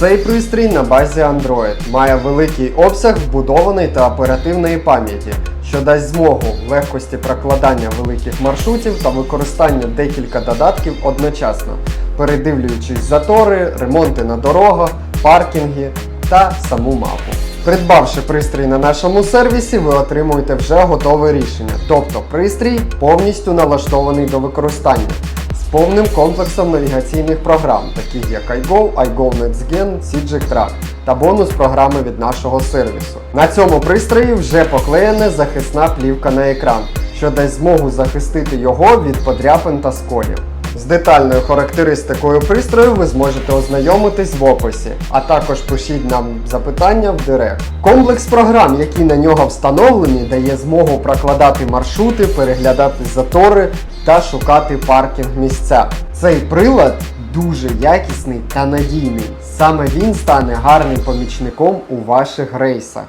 Цей пристрій на базі Android має великий обсяг вбудованої та оперативної пам'яті, що дасть змогу легкості прокладання великих маршрутів та використання декілька додатків одночасно, передивлюючись затори, ремонти на дорогах, паркінги та саму мапу. Придбавши пристрій на нашому сервісі, ви отримуєте вже готове рішення, тобто пристрій повністю налаштований до використання повним комплексом навігаційних програм, таких як iGo, iGo NextGen, CG Track та бонус програми від нашого сервісу. На цьому пристрої вже поклеєна захисна плівка на екран, що дасть змогу захистити його від подряпин та сколів. З детальною характеристикою пристрою ви зможете ознайомитись в описі, а також пишіть нам запитання в директ. Комплекс програм, які на нього встановлені, дає змогу прокладати маршрути, переглядати затори та шукати паркінг місця. Цей прилад дуже якісний та надійний. Саме він стане гарним помічником у ваших рейсах.